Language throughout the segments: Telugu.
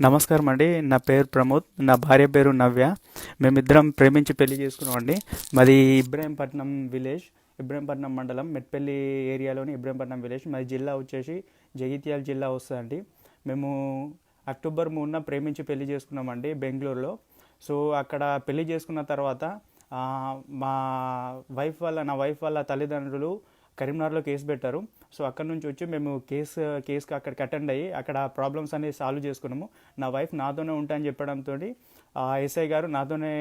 నమస్కారం అండి. నా పేరు ప్రమోద్. నా భార్య పేరు నవ్య. మేమిద్దరం ప్రేమించి పెళ్ళి చేసుకున్నామండి మాది ఇబ్రాహీంపట్నం విలేజ్. ఇబ్రాహీంపట్నం మండలం మెట్పల్లి ఏరియాలోని ఇబ్రాహీంపట్నం విలేజ్. మాది జిల్లా వచ్చేసి జగిత్యాల జిల్లా వస్తుందండి. మేము అక్టోబర్ మూడున ప్రేమించి పెళ్ళి చేసుకున్నామండి బెంగళూరులో. సో అక్కడ పెళ్ళి చేసుకున్న తర్వాత మా వైఫ్ వాళ్ళ నా వైఫ్ వాళ్ళ తల్లిదండ్రులు కరీంనగర్లో కేసు పెట్టారు. సో అక్కడ నుంచి వచ్చి మేము కేసు కేసుకి అక్కడికి అటెండ్ అయ్యి అక్కడ ప్రాబ్లమ్స్ అనేవి సాల్వ్ చేసుకున్నాము. నా వైఫ్ నాతోనే ఉంటా అని చెప్పడంతో ఎస్ఐ గారు నాతోనే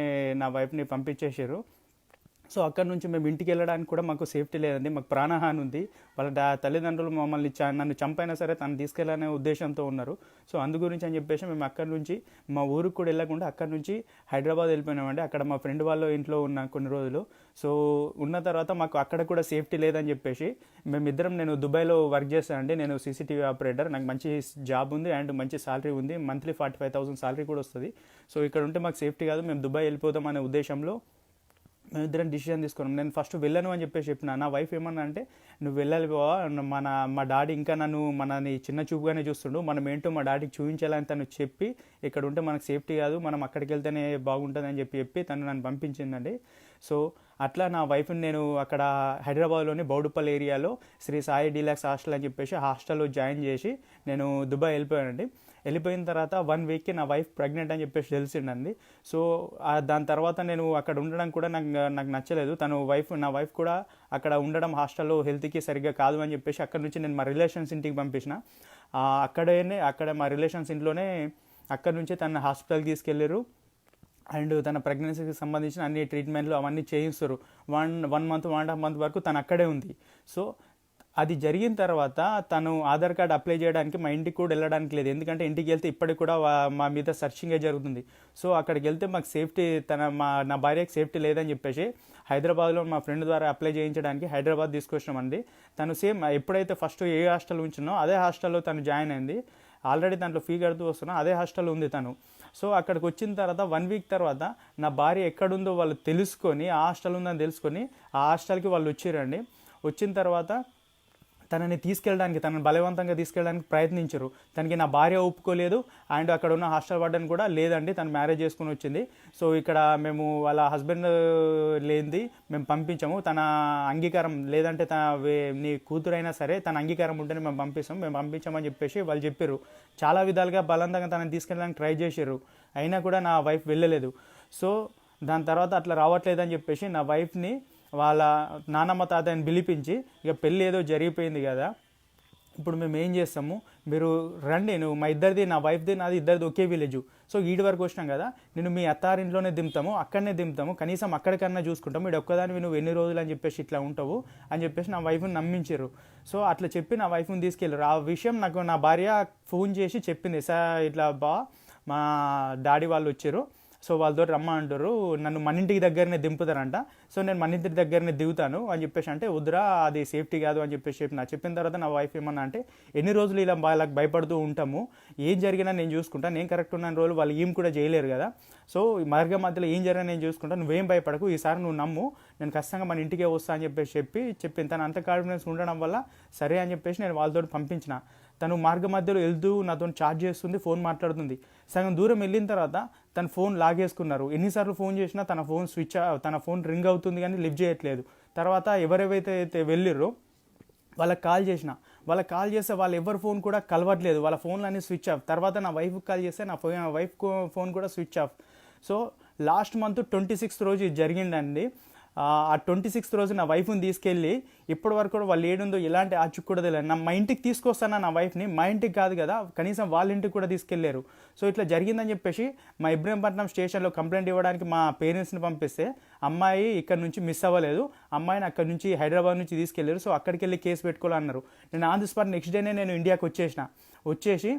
నా వైఫ్ని పంపించేసారు సో అక్కడ నుంచి మేము ఇంటికి వెళ్ళడానికి కూడా మాకు సేఫ్టీ లేదండి. మాకు ప్రాణహాని ఉంది. వాళ్ళ తల్లిదండ్రులు మమ్మల్ని నన్ను చంపైనా సరే తను తీసుకెళ్ళాలనే ఉద్దేశంతో ఉన్నారు. సో అందు గురించి అని చెప్పేసి మేము అక్కడ నుంచి మా ఊరికి కూడా వెళ్ళకుండా అక్కడ నుంచి హైదరాబాద్ వెళ్ళిపోయినామండి. అక్కడ మా ఫ్రెండ్ వాళ్ళ ఇంట్లో ఉన్న కొన్ని రోజులు. సో ఉన్న తర్వాత మాకు అక్కడ కూడా సేఫ్టీ లేదని చెప్పేసి మేమిద్దరం నేను దుబాయ్లో వర్క్ చేస్తానండి నేను సీసీటీవీ ఆపరేటర్. నాకు మంచి జాబ్ ఉంది అండ్ మంచి సాలరీ ఉంది. Monthly forty five thousand salary కూడా వస్తుంది. సో ఇక్కడ ఉంటే మాకు సేఫ్టీ కాదు. మేము దుబాయ్ వెళ్ళిపోదాం అనే ఉద్దేశంలో మేమిద్దరం డిసిజన్ తీసుకున్నాం. నేను ఫస్ట్ వెళ్ళను అని చెప్పేసి చెప్పిన. నా వైఫ్ ఏమన్నా అంటే నువ్వు వెళ్ళాలి బావా మన మా డాడీ ఇంకా నన్ను మనని చిన్న చూపుగానే చూస్తుండు. మనం ఏంటో మా డాడీకి చూపించాలని తను చెప్పి ఇక్కడ ఉంటే మనకు సేఫ్టీ కాదు మనం అక్కడికి వెళ్తేనే బాగుంటుంది అని చెప్పి చెప్పి తను నన్ను పంపించిందండి. సో అట్లా నా వైఫ్ని నేను అక్కడ హైదరాబాద్లోని బౌడుపల్లి ఏరియాలో శ్రీ సాయి డీలాక్స్ హాస్టల్ అని చెప్పేసి హాస్టల్లో జాయిన్ చేసి నేను దుబాయ్ వెళ్ళిపోయానండి. వెళ్ళిపోయిన తర్వాత వన్ వీక్కి నా వైఫ్ ప్రెగ్నెంట్ అని చెప్పేసి తెలిసిండండి సో దాని తర్వాత నేను అక్కడ ఉండడం కూడా నాకు నాకు నచ్చలేదు. తను వైఫ్ నా వైఫ్ కూడా అక్కడ ఉండడం హాస్టల్లో హెల్త్కి సరిగ్గా కాదు అని చెప్పేసి అక్కడ నుంచి నేను మా రిలేషన్స్ ఇంటికి పంపించిన. అక్కడనే అక్కడ మా రిలేషన్స్ ఇంట్లోనే అక్కడ నుంచే తన హాస్పిటల్కి తీసుకెళ్ళారు. అండ్ తన ప్రెగ్నెన్సీకి సంబంధించిన అన్ని ట్రీట్మెంట్లు అవన్నీ చేయిస్తారు. One one month one and half month వరకు తను అక్కడే ఉంది. సో అది జరిగిన తర్వాత తను ఆధార్ కార్డ్ అప్లై చేయడానికి మా ఇంటికి కూడా వెళ్ళడానికి లేదు. ఎందుకంటే ఇంటికి వెళ్తే ఇప్పటికి కూడా మా మీద సర్చింగే జరుగుతుంది. సో అక్కడికి వెళ్తే మాకు సేఫ్టీ తన మా నా భార్యకి సేఫ్టీ లేదని చెప్పేసి హైదరాబాద్లో మా ఫ్రెండ్ ద్వారా అప్లై చేయించడానికి హైదరాబాద్ తీసుకొచ్చినామండి తను సేమ్ ఎప్పుడైతే ఫస్ట్ ఏ హాస్టల్ ఉంచినో అదే హాస్టల్లో తను జాయిన్ అయింది. ఆల్రెడీ దాంట్లో ఫీ కడుతూ వస్తున్నా అదే హాస్టల్ ఉంది తను. సో అక్కడికి వచ్చిన తర్వాత వన్ వీక్ తర్వాత నా భార్య ఎక్కడుందో వాళ్ళు తెలుసుకొని ఆ హాస్టల్ ఉందని తెలుసుకొని ఆ హాస్టల్కి వాళ్ళు వచ్చిరండి. వచ్చిన తర్వాత తనని తీసుకెళ్ళడానికి తనని బలవంతంగా తీసుకెళ్ళడానికి ప్రయత్నించరు. తనకి నా భార్య ఒప్పుకోలేదు అండ్ అక్కడ ఉన్న హాస్టల్ వార్డెన్ కూడా లేదండి తను మ్యారేజ్ చేసుకుని వచ్చింది. సో ఇక్కడ మేము వాళ్ళ హస్బెండ్ లేనిది మేము పంపించాము. తన అంగీకారం లేదంటే తన వే- నీ కూతురైనా సరే తన అంగీకారం ఉంటేనే మేము పంపిస్తాం. మేము పంపించామని చెప్పేసి వాళ్ళు చెప్పారు చాలా విధాలుగా బలవంతంగా తనని తీసుకెళ్ళడానికి ట్రై చేశారు అయినా కూడా నా వైఫ్ వెళ్ళలేదు. సో దాని తర్వాత అట్లా రావట్లేదని చెప్పేసి నా వైఫ్ని వాళ్ళ నానమ్మ తాతయ్యని పిలిపించి ఇక పెళ్ళి ఏదో జరిగిపోయింది కదా ఇప్పుడు మేము ఏం చేస్తాము? మీరు రండి నువ్వు మా ఇద్దరిది నా వైఫ్ది నాది ఇద్దరిది ఒకే విలేజ్ సో ఈడి వరకు వచ్చినాం కదా నేను మీ అత్తారింట్లోనే దింపుతాము అక్కడనే దింపుతాము కనీసం అక్కడికన్నా చూసుకుంటాము మీరు ఒక్కదానివి నువ్వు ఎన్ని రోజులు అని చెప్పేసి ఇట్లా ఉంటావు అని చెప్పేసి నా వైఫ్ని నమ్మించారు సో అట్లా చెప్పి నా వైఫ్ని తీసుకెళ్ళారు ఆ విషయం నాకు నా భార్య ఫోన్ చేసి చెప్పింది సార్ ఇట్లా బా మా డాడీ వాళ్ళు వచ్చారు సో వాళ్ళతో రమ్మంటారు నన్ను మన ఇంటికి దగ్గరనే దింపుతారంట. సో నేను మన ఇంటి దగ్గరనే దిగుతాను అని చెప్పేసి అంటే వద్దురా అది సేఫ్టీ కాదు అని చెప్పేసి చెప్పిన చెప్పిన తర్వాత నా వైఫ్ ఏమన్నా అంటే ఎన్ని రోజులు ఇలా వాళ్ళకి భయపడుతూ ఉంటాము ఏం జరిగినా నేను చూసుకుంటా నేను కరెక్ట్ ఉన్న రోజులు వాళ్ళు ఏం కూడా చేయలేరు కదా. సో ఈ మార్గ మధ్యలో ఏం జరిగినా నేను చూసుకుంటా నువ్వేం భయపడకు ఈసారి నువ్వు నమ్ము నేను ఖచ్చితంగా మన ఇంటికే వస్తా అని చెప్పేసి చెప్పి చెప్పింది తను అంత కాన్ఫిడెన్స్ ఉండడం వల్ల సరే అని చెప్పేసి నేను వాళ్ళతో పంపించిన. తను మార్గ మధ్యలో వెళ్తూ నాతో చార్జ్ చేస్తుంది ఫోన్ మాట్లాడుతుంది. సగం దూరం వెళ్ళిన తర్వాత తన ఫోన్ లాగేసుకున్నారు. ఎన్నిసార్లు ఫోన్ చేసినా తన ఫోన్ స్విచ్ తన ఫోన్ రింగ్ అవుతుంది కానీ లిఫ్ట్ చేయట్లేదు. తర్వాత ఎవరెవైతే అయితే వెళ్ళిర్రో వాళ్ళకి కాల్ చేసిన. వాళ్ళకి కాల్ చేస్తే వాళ్ళు ఎవరి ఫోన్ కూడా కలవట్లేదు. వాళ్ళ ఫోన్లు అన్ని స్విచ్ ఆఫ్. తర్వాత నా వైఫ్కి కాల్ చేస్తే నా ఫోన్ వైఫ్ ఫోన్ కూడా switch off. So last month twenty sixth రోజు ఇది జరిగిందండి. ఆ ట్వంటీ సిక్స్త్ రోజు నా వైఫ్ని తీసుకెళ్ళి ఇప్పటి వరకు కూడా వాళ్ళు ఏడుందో ఎలాంటి ఆ కూడా తెలియదు. నా మా ఇంటికి తీసుకొస్తాను నా వైఫ్ని? మా ఇంటికి కాదు కదా కనీసం వాళ్ళ ఇంటికి కూడా తీసుకెళ్ళారు సో ఇట్లా జరిగిందని చెప్పేసి మా ఇబ్రహీంపట్నం స్టేషన్లో కంప్లైంట్ ఇవ్వడానికి మా పేరెంట్స్ని పంపిస్తే అమ్మాయి ఇక్కడ నుంచి మిస్ అవ్వలేదు. అమ్మాయిని అక్కడ నుంచి హైదరాబాద్ నుంచి తీసుకెళ్ళారు సో అక్కడికి వెళ్ళి కేసు పెట్టుకోవాలన్నారు. నేను ఆన్ ది స్పాట్ నెక్స్ట్ డేనే నేను ఇండియాకి వచ్చేసిన. వచ్చేసి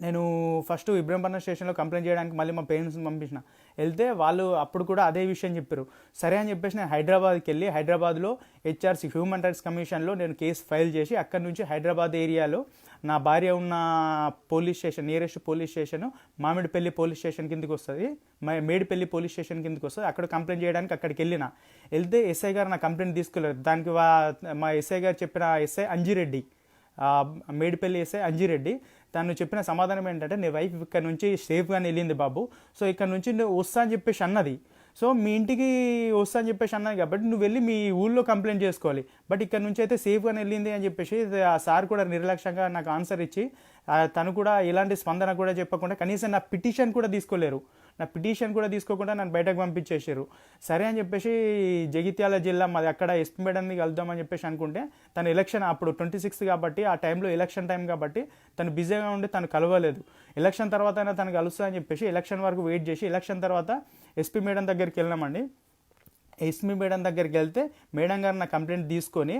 నేను ఫస్ట్ ఇబ్రహీంపట్నం స్టేషన్లో కంప్లైంట్ చేయడానికి మళ్ళీ మా పేరెంట్స్ని పంపించిన. వెళ్తే వాళ్ళు అప్పుడు కూడా అదే విషయం చెప్పారు. సరే అని చెప్పేసి నేను హైదరాబాద్కి వెళ్ళి హైదరాబాద్లో హెచ్ఆర్సీ హ్యూమన్ రైట్స్ కమిషన్లో నేను కేసు ఫైల్ చేసి అక్కడి నుంచి హైదరాబాద్ ఏరియాలో నా భార్య ఉన్న police station nearest police station Mamidipalli police station కిందకి వస్తుంది. మేడిపల్లి పోలీస్ స్టేషన్ కిందకి వస్తుంది. అక్కడ కంప్లైంట్ చేయడానికి అక్కడికి వెళ్ళిన. వెళ్తే ఎస్ఐ గారు నా కంప్లైంట్ తీసుకెళ్ళారు దానికి మా ఎస్ఐ గారు చెప్పిన ఎస్ఐ అంజిరెడ్డి. మేడిపల్లి ఎస్ఐ అంజిరెడ్డి తను చెప్పిన సమాధానం ఏంటంటే నీ వైఫ్ ఇక్కడ నుంచి సేఫ్గానే వెళ్ళింది బాబు. సో ఇక్కడ నుంచి నువ్వు వస్తా అని చెప్పేసి అన్నది. సో మీ ఇంటికి వస్తా అని చెప్పేసి అన్నది కాబట్టి నువ్వు వెళ్ళి మీ ఊళ్ళో కంప్లైంట్ చేసుకోవాలి. బట్ ఇక్కడ నుంచి అయితే సేఫ్గానే వెళ్ళింది అని చెప్పేసి ఆ సార్ కూడా నిర్లక్ష్యంగా నాకు ఆన్సర్ ఇచ్చి తను కూడా ఎలాంటి స్పందన కూడా చెప్పకుండా కనీసం నా పిటిషన్ కూడా తీసుకోలేరు. నా పిటిషన్ కూడా తీసుకోకుండా నన్ను బయటకు పంపించేసారు సరే అని చెప్పేసి జగిత్యాల జిల్లా మాది అక్కడ ఎస్పీ మేడంని కలుద్దామని చెప్పేసి అనుకుంటే తను ఎలక్షన్ అప్పుడు ట్వంటీ సిక్స్త్ కాబట్టి ఆ టైంలో ఎలక్షన్ టైం కాబట్టి తను బిజీగా ఉండి తను కలవలేదు. ఎలక్షన్ తర్వాత అయినా తను కలుస్తా అని చెప్పేసి ఎలక్షన్ వరకు వెయిట్ చేసి ఎలక్షన్ తర్వాత ఎస్పీ మేడం దగ్గరికి వెళ్ళినామండి. ఎస్పీ మేడం దగ్గరికి వెళ్తే మేడం గారు నా కంప్లైంట్ తీసుకొని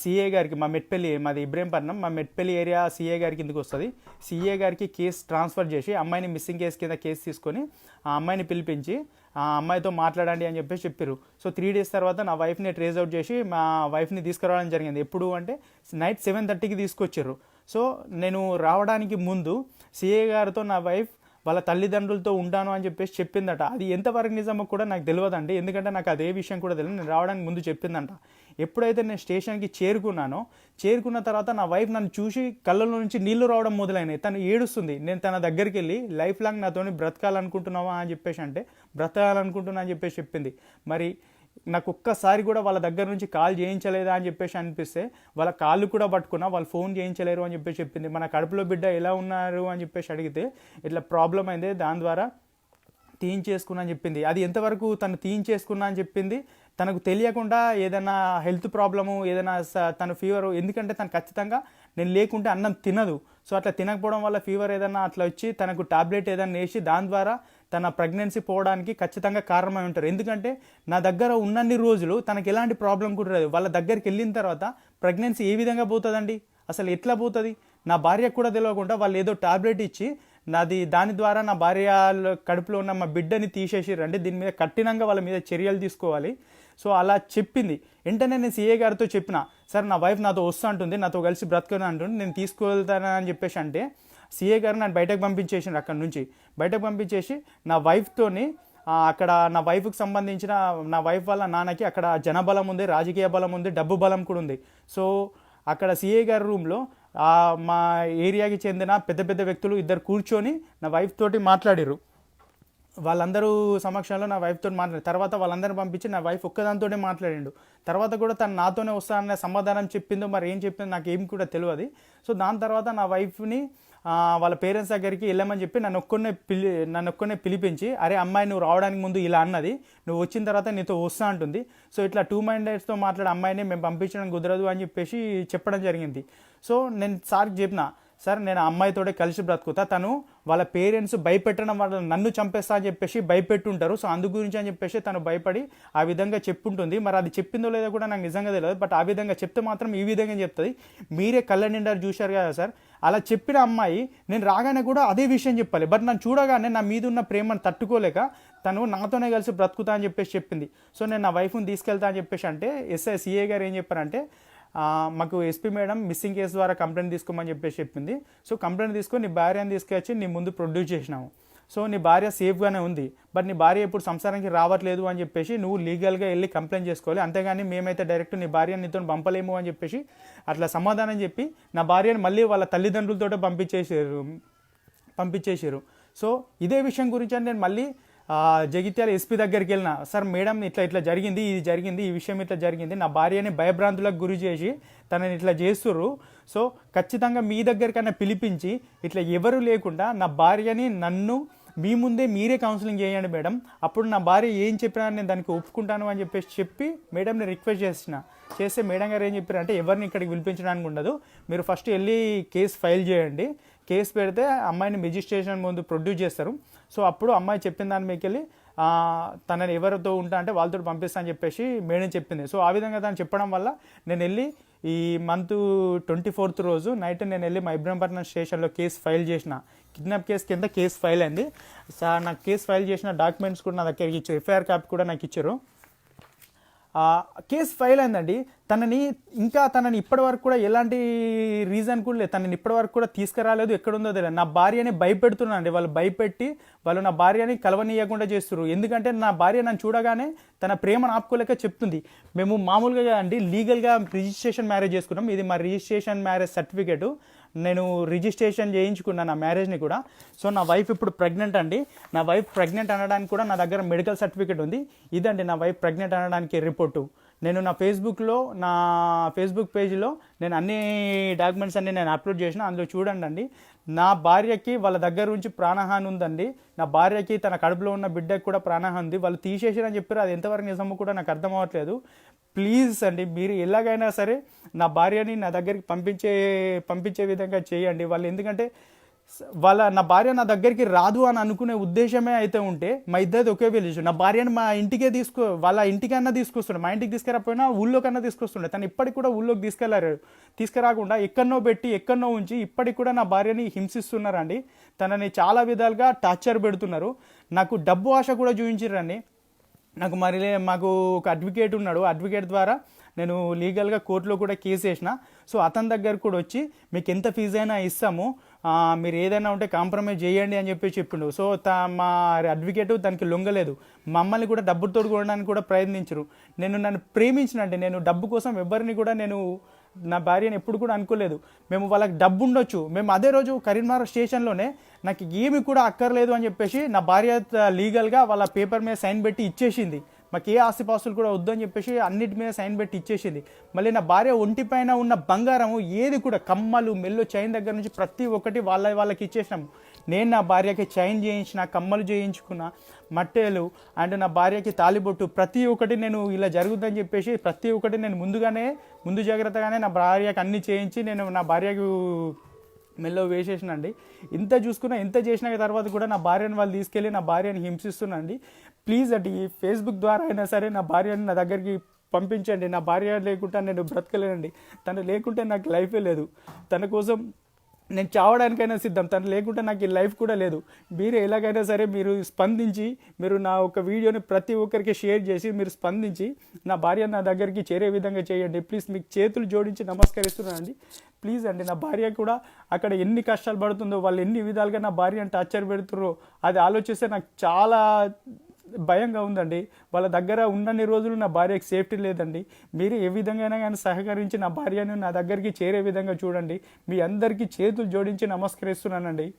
సిఏ గారికి మా మెట్పల్లి మాది ఇబ్రహీంపట్నం. మా మెట్పల్లి ఏరియా సిఏ గారి కిందకి వస్తుంది. సిఏ గారికి కేసు ట్రాన్స్ఫర్ చేసి అమ్మాయిని మిస్సింగ్ కేసు కింద కేసు తీసుకొని ఆ అమ్మాయిని పిలిపించి ఆ అమ్మాయితో మాట్లాడండి అని చెప్పేసి చెప్పారు సో త్రీ డేస్ తర్వాత నా వైఫ్ని ట్రేస్ అవుట్ చేసి మా వైఫ్ని తీసుకురావడం జరిగింది. ఎప్పుడు అంటే నైట్ సెవెన్ థర్టీకి తీసుకొచ్చారు సో నేను రావడానికి ముందు సిఏ గారితో నా వైఫ్ వాళ్ళ తల్లిదండ్రులతో ఉంటాను అని చెప్పేసి చెప్పిందట. అది ఎంతవరకు నిజమో కూడా నాకు తెలియదండి ఎందుకంటే నాకు అదే విషయం కూడా తెలియదు నేను రావడానికి ముందు చెప్పిందంట. ఎప్పుడైతే నేను స్టేషన్కి చేరుకున్నానో చేరుకున్న తర్వాత నా వైఫ్ నన్ను చూసి కళ్ళలో నుంచి నీళ్ళు రావడం మొదలైనాయి. తను ఏడుస్తుంది నేను తన దగ్గరికి వెళ్ళి లైఫ్ లాంగ్ నాతోని బ్రతకాలనుకుంటున్నావా? అని చెప్పేసి అంటే బ్రతకాలనుకుంటున్నా అని చెప్పేసి చెప్పింది. మరి నాకు ఒక్కసారి కూడా వాళ్ళ దగ్గర నుంచి కాల్ చేయించలేదా అని చెప్పేసి అనిపిస్తే వాళ్ళ కాళ్ళు కూడా పట్టుకున్నా వాళ్ళు ఫోన్ చేయించలేరు అని చెప్పేసి చెప్పింది. మన కడుపులో బిడ్డ ఎలా ఉన్నారు అని చెప్పేసి అడిగితే ఇట్లా ప్రాబ్లం అయింది దాని ద్వారా తీయించేసుకున్నా అని చెప్పింది. అది ఎంతవరకు తను తీయించేసుకున్నా అని చెప్పింది? తనకు తెలియకుండా ఏదైనా హెల్త్ ప్రాబ్లము ఏదైనా స- తన ఫీవర్ ఎందుకంటే తను ఖచ్చితంగా నేను లేకుంటే అన్నం తినదు. సో అట్లా తినకపోవడం వల్ల ఫీవర్ ఏదైనా అట్లా వచ్చి తనకు టాబ్లెట్ ఏదైనా వేసి దాని ద్వారా తన ప్రెగ్నెన్సీ పోవడానికి ఖచ్చితంగా కారణమై ఉంటారు. ఎందుకంటే నా దగ్గర ఉన్నన్ని రోజులు తనకి ఎలాంటి ప్రాబ్లం కూడా లేదు. వాళ్ళ దగ్గరికి వెళ్ళిన తర్వాత ప్రెగ్నెన్సీ ఏ విధంగా పోతుందండి? అసలు ఎట్లా పోతుంది? నా భార్యకు కూడా తెలియకుండా వాళ్ళు ఏదో టాబ్లెట్ ఇచ్చి నాది దాని ద్వారా నా భార్య కడుపులో ఉన్న మా బిడ్డని తీసేసిరండి దీని మీద కఠినంగా వాళ్ళ మీద చర్యలు తీసుకోవాలి. సో అలా చెప్పింది. వెంటనే నేను సీఏ గారితో చెప్పిన సార్ నా వైఫ్ నాతో వస్తూ అంటుంది నాతో కలిసి బ్రతకను అంటుంది నేను తీసుకువెళ్తానని చెప్పేసి అంటే సీఏ గారు నన్ను బయటకు పంపించేసిండ్రు అక్కడ నుంచి. బయటకు పంపించేసి నా వైఫ్తోని అక్కడ నా వైఫ్కి సంబంధించిన నా వైఫ్ వాళ్ళ నాన్నకి అక్కడ జనబలం ఉంది రాజకీయ బలం ఉంది డబ్బు బలం కూడా ఉంది. సో అక్కడ సిఏ గారి రూమ్లో మా ఏరియాకి చెందిన పెద్ద పెద్ద వ్యక్తులు ఇద్దరు కూర్చొని నా వైఫ్ తోటి మాట్లాడిర్రు. వాళ్ళందరూ సమక్షంలో నా వైఫ్తో మాట్లాడి తర్వాత వాళ్ళందరిని పంపించి నా వైఫ్ ఒక్కదానితోనే మాట్లాడిండు. తర్వాత కూడా తను నాతోనే వస్తాననే సమాధానం చెప్పిందో మరి ఏం చెప్పిందో నాకు ఏం కూడా తెలియదు సో దాని తర్వాత నా వైఫ్ని వాళ్ళ పేరెంట్స్ దగ్గరికి వెళ్ళమని చెప్పి నన్ను ఒక్కనే పిలి నన్ను ఒక్కనే పిలిపించి అరే అమ్మాయి నువ్వు రావడానికి ముందు ఇలా అన్నది. నువ్వు వచ్చిన తర్వాత నీతో వస్తా అంటుంది. సో ఇట్లా టూ మైండెడ్స్తో మాట్లాడే అమ్మాయిని మేము పంపించడం కుదరదు అని చెప్పేసి చెప్పడం జరిగింది. సో నేను సార్కి చెప్పిన సార్ నేను ఆ అమ్మాయితోటే కలిసి బ్రతుకుతా. తను వాళ్ళ పేరెంట్స్ భయపెట్టడం వల్ల నన్ను చంపేస్తా అని చెప్పేసి భయపెట్టుంటారు. సో అందు గురించి అని చెప్పేసి తను భయపడి ఆ విధంగా చెప్పుంటుంది. మరి అది చెప్పిందో లేదో కూడా నాకు నిజంగా తెలియదు. బట్ ఆ విధంగా చెప్తే మాత్రం ఈ విధంగా చెప్తుంది. మీరే కళ్ళ నిండా చూశారు కదా సార్? అలా చెప్పిన అమ్మాయి నేను రాగానే కూడా అదే విషయం చెప్పాలి. బట్ నన్ను చూడగానే నా మీద ఉన్న ప్రేమను తట్టుకోలేక తను నాతోనే కలిసి బ్రతుకుతా అని చెప్పేసి చెప్పింది. సో నేను నా వైఫ్ని తీసుకెళ్తా అని చెప్పేసి అంటే ఎస్ఐ సిఏ గారు ఏం చెప్పారంటే మాకు ఎస్పీ మేడం మిస్సింగ్ కేసు ద్వారా కంప్లైంట్ తీసుకోమని చెప్పేసి చెప్పింది. సో కంప్లైంట్ తీసుకొని నీ భార్యని తీసుకొచ్చి నీ ముందు ప్రొడ్యూస్ చేసినాము సో నీ భార్య సేఫ్గానే ఉంది. బట్ నీ భార్య ఇప్పుడు సంసారానికి రావట్లేదు అని చెప్పేసి నువ్వు లీగల్గా వెళ్ళి కంప్లైంట్ చేసుకోవాలి. అంతేగాని మేమైతే డైరెక్ట్ నీ భార్యని నీతో పంపలేము అని చెప్పేసి అట్లా సమాధానం చెప్పి నా భార్యను మళ్ళీ వాళ్ళ తల్లిదండ్రులతో పంపించేసారు పంపించేసారు సో ఇదే విషయం గురించి అని నేను మళ్ళీ జగిత్యాల ఎస్పీ దగ్గరికి వెళ్ళిన సార్ మేడం ఇట్లా ఇట్లా జరిగింది ఇది జరిగింది ఈ విషయం ఇట్లా జరిగింది నా భార్యని భయభ్రాంతులకు గురి చేసి తనని ఇట్లా చేస్తుర్రు. సో ఖచ్చితంగా మీ దగ్గరికన్నా పిలిపించి ఇట్లా ఎవరు లేకుండా నా భార్యని నన్ను మీ ముందే మీరే కౌన్సిలింగ్ చేయండి మేడం. అప్పుడు నా భార్య ఏం చెప్పినా నేను దానికి ఒప్పుకుంటాను అని చెప్పేసి చెప్పి మేడంని రిక్వెస్ట్ చేసిన. చేస్తే మేడం గారు ఏం చెప్పారంటే ఎవరిని ఇక్కడికి పిలిపించడానికి ఉండదు. మీరు ఫస్ట్ వెళ్ళి కేసు ఫైల్ చేయండి. కేసు పెడితే అమ్మాయిని మెజిస్ట్రేషన్ ముందు ప్రొడ్యూస్ చేస్తారు. సో అప్పుడు అమ్మాయి చెప్పిన దాని మీకు వెళ్ళి తనని ఎవరితో ఉంటా అంటే వాళ్ళతో పంపిస్తా అని చెప్పేసి మేడం చెప్పింది. సో ఆ విధంగా తను చెప్పడం వల్ల నేను వెళ్ళి ఈ మంత్ ట్వంటీ ఫోర్త్ రోజు నైట్ నేను వెళ్ళి మా ఇబ్రహంపట్నం స్టేషన్లో కేసు ఫైల్ చేసిన. కిడ్నాప్ కేసు కింద కేసు ఫైల్ అయింది. సార్ నాకు కేసు ఫైల్ చేసిన డాక్యుమెంట్స్ కూడా నా దగ్గరికి ఇచ్చారు. ఎఫ్ఐఆర్ కాపీ కూడా నాకు ఇచ్చారు. కేసు ఫైల్ అయిందండి. తనని ఇంకా తనని ఇప్పటి వరకు కూడా ఎలాంటి రీజన్ కూడా లేదు. తనని ఇప్పటి వరకు కూడా తీసుకురాలేదు. ఎక్కడుందో తెలియదు. నా భార్యని భయపెడుతున్నానండి. వాళ్ళు భయపెట్టి వాళ్ళు నా భార్యని కలవనీయకుండా చేస్తున్నారు. ఎందుకంటే నా భార్య నన్ను చూడగానే తన ప్రేమను ఆపుకోలేక చెప్తుంది. మేము మామూలుగా అండి లీగల్గా రిజిస్ట్రేషన్ మ్యారేజ్ చేసుకున్నాం. ఇది మా రిజిస్ట్రేషన్ మ్యారేజ్ సర్టిఫికేట్. నేను రిజిస్ట్రేషన్ చేయించుకున్నాను నా మ్యారేజ్ని కూడా. సో నా వైఫ్ ఇప్పుడు ప్రెగ్నెంట్ అండి. నా వైఫ్ ప్రెగ్నెంట్ అనడానికి కూడా నా దగ్గర మెడికల్ సర్టిఫికేట్ ఉంది. ఇదండి నా వైఫ్ ప్రెగ్నెంట్ అనడానికి రిపోర్టు. నేను నా ఫేస్బుక్లో నా ఫేస్బుక్ పేజ్లో నేను అన్ని డాక్యుమెంట్స్ అన్ని నేను అప్లోడ్ చేసిన. అందులో చూడండి అండి. నా భార్యకి వాళ్ళ దగ్గర నుంచి ప్రాణహాని ఉందండి. నా భార్యకి తన కడుపులో ఉన్న బిడ్డకి కూడా ప్రాణహాని ఉంది. వాళ్ళు తీసేసారని చెప్పారు. అది ఎంతవరకు నిజమో కూడా నాకు అర్థం అవ్వట్లేదు. ప్లీజ్ అండి మీరు ఎలాగైనా సరే నా భార్యని నా దగ్గరికి పంపించే పంపించే విధంగా చేయండి. వాళ్ళు ఎందుకంటే వాళ్ళ నా భార్య నా దగ్గరికి రాదు అని అనుకునే ఉద్దేశమే అయితే ఉంటే మా ఇద్దరిది ఒకే విలేజ్ నా భార్యను మా ఇంటికే తీసుకో వాళ్ళ ఇంటికన్నా తీసుకొస్తుండే. మా ఇంటికి తీసుకురాకపోయినా ఊళ్ళోకన్నా తీసుకొస్తుండే. తను ఇప్పటికి కూడా ఊళ్ళోకి తీసుకెళ్ళారు తీసుకురాకుండా ఎక్కడనో పెట్టి ఎక్కడనో ఉంచి ఇప్పటికి కూడా నా భార్యని హింసిస్తున్నారండి. తనని చాలా విధాలుగా టార్చర్ పెడుతున్నారు. నాకు డబ్బు ఆశ కూడా చూపించారండి నాకు మరి మాకు ఒక అడ్వకేట్ ఉన్నాడు. అడ్వకేట్ ద్వారా నేను లీగల్గా కోర్టులో కూడా కేసు వేసిన. సో అతని దగ్గర కూడా వచ్చి మీకు ఎంత ఫీజు అయినా ఇస్తాము. మీరు ఏదైనా ఉంటే కాంప్రమైజ్ చేయండి అని చెప్పి చెప్పిండు. సో తా మా అడ్వకేట్ దానికి లొంగలేదు. మమ్మల్ని కూడా డబ్బుతో కొనడానికి కూడా ప్రయత్నించరు. నేను నన్ను ప్రేమించినంటే నేను డబ్బు కోసం ఎవరిని కూడా నేను నా భార్యని ఎప్పుడు కూడా అనుకోలేదు. మేము వాళ్ళకి డబ్బు ఉండొచ్చు. మేము అదే రోజు కరీంనగర్ స్టేషన్లోనే నాకు ఏమి కూడా అక్కర్లేదు అని చెప్పేసి నా భార్య లీగల్గా వాళ్ళ పేపర్ మీద సైన్ పెట్టి ఇచ్చేసింది. మాకు ఏ ఆస్తిపాస్తులు కూడా వద్దు అని చెప్పేసి అన్నిటి మీద సైన్ పెట్టి ఇచ్చేసింది. మళ్ళీ నా భార్య ఒంటి పైన ఉన్న బంగారము ఏది కూడా కమ్మలు మెల్లు చైన్ దగ్గర నుంచి ప్రతి ఒక్కటి వాళ్ళ వాళ్ళకి ఇచ్చేసినాము. నేను నా భార్యకి చైన్ చేయించిన కమ్మలు చేయించుకున్న మట్టేలు అండ్ నా భార్యకి తాలిబొట్టు ప్రతి ఒక్కటి నేను ఇలా జరుగుతుందని చెప్పేసి ప్రతి ఒక్కటి నేను ముందుగానే ముందు జాగ్రత్తగానే నా భార్యకి అన్ని చేయించి నేను నా భార్యకు మెల్లో వేసేసినండి. ఇంత చూసుకున్నా ఎంత చేసిన తర్వాత కూడా నా భార్యను వాళ్ళు తీసుకెళ్ళి నా భార్యని హింసిస్తున్నాండి ప్లీజ్ అటు ఈ ఫేస్బుక్ ద్వారా అయినా సరే నా భార్యని నా దగ్గరికి పంపించండి. నా భార్య లేకుండా నేను బ్రతకలేనండి. తను లేకుంటే నాకు లైఫే లేదు. తన కోసం నేను చావడానికైనా సిద్ధం. తను లేకుంటే నాకు ఈ లైఫ్ కూడా లేదు. మీరు ఎలాగైనా సరే మీరు స్పందించి మీరు నా ఒక వీడియోని ప్రతి ఒక్కరికి షేర్ చేసి మీరు స్పందించి నా భార్య నా దగ్గరికి చేరే విధంగా చేయండి. ప్లీజ్ మీకు చేతులు జోడించి నమస్కరిస్తున్నానండి. ప్లీజ్ అండి నా భార్య కూడా అక్కడ ఎన్ని కష్టాలు పడుతుందో వాళ్ళు ఎన్ని విధాలుగా నా భార్యను టార్చర్ పెడుతున్నారో అది ఆలోచిస్తే నాకు చాలా భయంగా ఉందండి. వాళ్ళ దగ్గర ఉన్నన్ని రోజులు నా భార్యకి సేఫ్టీ లేదండి. మీరు ఏ విధంగా కానీ సహకరించి నా భార్యను నా దగ్గరికి చేరే విధంగా చూడండి. మీ అందరికీ చేతులు జోడించి నమస్కరిస్తున్నానండి.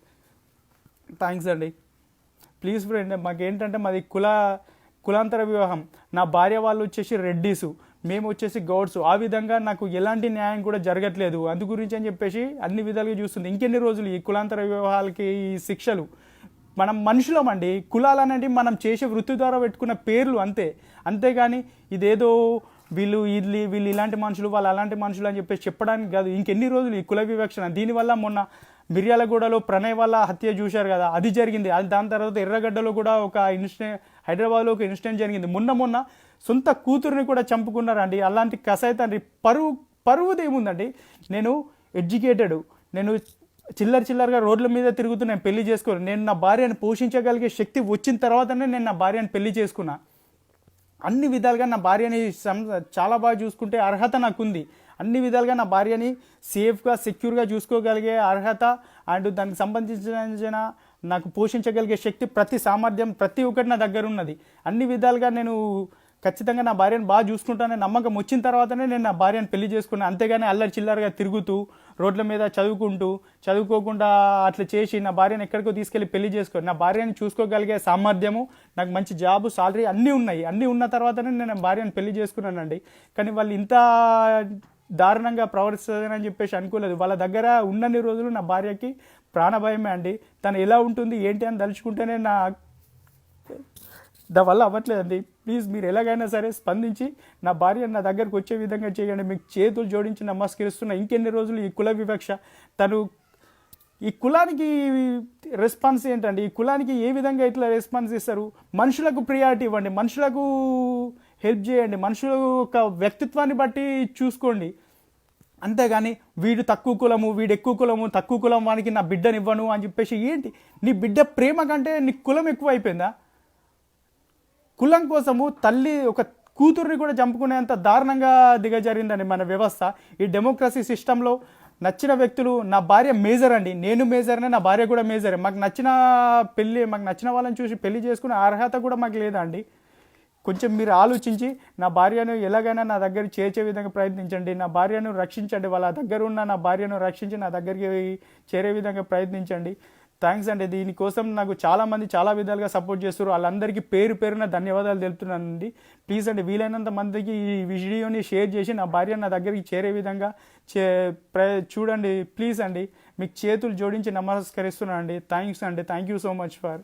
థ్యాంక్స్ అండి. ప్లీజ్ ఫ్రెండ్ మాకేంటంటే మాది కుల కులాంతర వివాహం. నా భార్య వాళ్ళు వచ్చేసి రెడ్డీసు. మేము వచ్చేసి గౌడ్స్. ఆ విధంగా నాకు ఎలాంటి న్యాయం కూడా జరగట్లేదు. అందు గురించి అని చెప్పేసి అన్ని విధాలుగా చూస్తుంది. ఇంకెన్ని రోజులు ఈ కులాంతర వివాహాలకి ఈ శిక్షలు? మనం మనుషులం అండి. కులాలు అనేది మనం చేసే వృత్తి ద్వారా పెట్టుకున్న పేర్లు అంతే. అంతేగాని ఇదేదో వీళ్ళు వీళ్ళు వీళ్ళు ఇలాంటి మనుషులు వాళ్ళు అలాంటి మనుషులు అని చెప్పేసి చెప్పడానికి కాదు. ఇంకెన్ని రోజులు ఈ కుల వివక్షణ? దీనివల్ల మొన్న మిర్యాలగూడలో ప్రణయ్ వల్ల హత్య చూశారు కదా అది జరిగింది. అది దాని తర్వాత ఎర్రగడ్డలో కూడా ఒక ఇన్సిడెంట్ హైదరాబాద్లో ఒక ఇన్సిడెంట్ జరిగింది. మొన్న మొన్న సొంత కూతురుని కూడా చంపుకున్నారండి. అలాంటి కసాయి తండ్రి పరువు పరువుది ఏముందండి? నేను ఎడ్యుకేటెడ్. నేను చిల్లర చిల్లరగా రోడ్ల మీద తిరుగుతూ నేను పెళ్ళి చేసుకోను. నేను నా భార్యను పోషించగలిగే శక్తి వచ్చిన తర్వాతనే నేను నా భార్యను పెళ్ళి చేసుకున్నా. అన్ని విధాలుగా నా భార్యని సం- చాలా బాగా చూసుకుంటే అర్హత నాకుంది. అన్ని విధాలుగా నా భార్యని సేఫ్గా సెక్యూర్గా చూసుకోగలిగే అర్హత అండ్ దానికి సంబంధించిన నాకు పోషించగలిగే శక్తి ప్రతి సామర్థ్యం ప్రతి ఒక్కటి నా దగ్గర ఉన్నది. అన్ని విధాలుగా నేను ఖచ్చితంగా నా భార్యను బాగా చూసుకుంటానని నమ్మకం వచ్చిన తర్వాతనే నేను నా భార్యను పెళ్ళి చేసుకున్నాను. అంతేగాని అల్లరి చిల్లరగా తిరుగుతూ రోడ్ల మీద చదువుకుంటూ చదువుకోకుండా అట్లా చేసి నా భార్యను ఎక్కడికో తీసుకెళ్ళి పెళ్ళి చేసుకో నా భార్యను చూసుకోగలిగే సామర్థ్యము నాకు మంచి జాబు సాలరీ అన్నీ ఉన్నాయి. అన్నీ ఉన్న తర్వాతనే నేను భార్యను పెళ్ళి చేసుకున్నానండి. కానీ వాళ్ళు ఇంత దారుణంగా ప్రవర్తిస్తుందని చెప్పేసి అనుకోలేదు. వాళ్ళ దగ్గర ఉన్నన్ని రోజులు నా భార్యకి ప్రాణభయమే అండి. తను ఎలా ఉంటుంది ఏంటి అని తలుచుకుంటేనే నా దానివల్ల అవ్వట్లేదండి. ప్లీజ్ మీరు ఎలాగైనా సరే స్పందించి నా భార్య నా దగ్గరకు వచ్చే విధంగా చేయండి. మీకు చేతులు జోడించి నమస్కరిస్తున్న. ఇంకెన్ని రోజులు ఈ కుల వివక్ష? తను ఈ కులానికి రెస్పాన్స్ ఏంటండి? ఈ కులానికి ఏ విధంగా ఇట్లా రెస్పాన్స్ ఇస్తారు మనుషులకు ప్రియారిటీ ఇవ్వండి. మనుషులకు హెల్ప్ చేయండి. మనుషుల యొక్క వ్యక్తిత్వాన్ని బట్టి చూసుకోండి. అంతేగాని వీడు తక్కువ కులము వీడు ఎక్కువ కులము తక్కువ కులం వానికి నా బిడ్డనివ్వను అని చెప్పేసి ఏంటి? నీ బిడ్డ ప్రేమ కంటే నీ కులం ఎక్కువ అయిపోయిందా కులం కోసము తల్లి ఒక కూతుర్ని కూడా చంపుకునేంత దారుణంగా దిగజారిందండి మన వ్యవస్థ. ఈ డెమోక్రసీ సిస్టంలో నచ్చిన వ్యక్తులు నా భార్య మేజర్ అండి. నేను మేజర్నే నా భార్య కూడా మేజరే. మాకు నచ్చిన పెళ్ళి మాకు నచ్చిన వాళ్ళని చూసి పెళ్ళి చేసుకునే అర్హత కూడా మాకు లేదండి. కొంచెం మీరు ఆలోచించి నా భార్యను ఎలాగైనా నా దగ్గర చేర్చే విధంగా ప్రయత్నించండి. నా భార్యను రక్షించండి. వాళ్ళ దగ్గర ఉన్న నా భార్యను రక్షించి నా దగ్గరికి చేరే విధంగా ప్రయత్నించండి. థ్యాంక్స్ అండి. దీనికోసం నాకు చాలామంది చాలా విధాలుగా సపోర్ట్ చేస్తారు వాళ్ళందరికీ పేరు పేరున ధన్యవాదాలు తెలుపుతున్నానండి. ప్లీజ్ అండి వీలైనంత మందికి ఈ వీడియోని షేర్ చేసి నా భార్య నా దగ్గరికి చేరే విధంగా చే ప్ర చూడండి. ప్లీజ్ అండి మీకు చేతులు జోడించి నమస్కరిస్తున్నాను అండి థ్యాంక్స్ అండి. Thank you so much for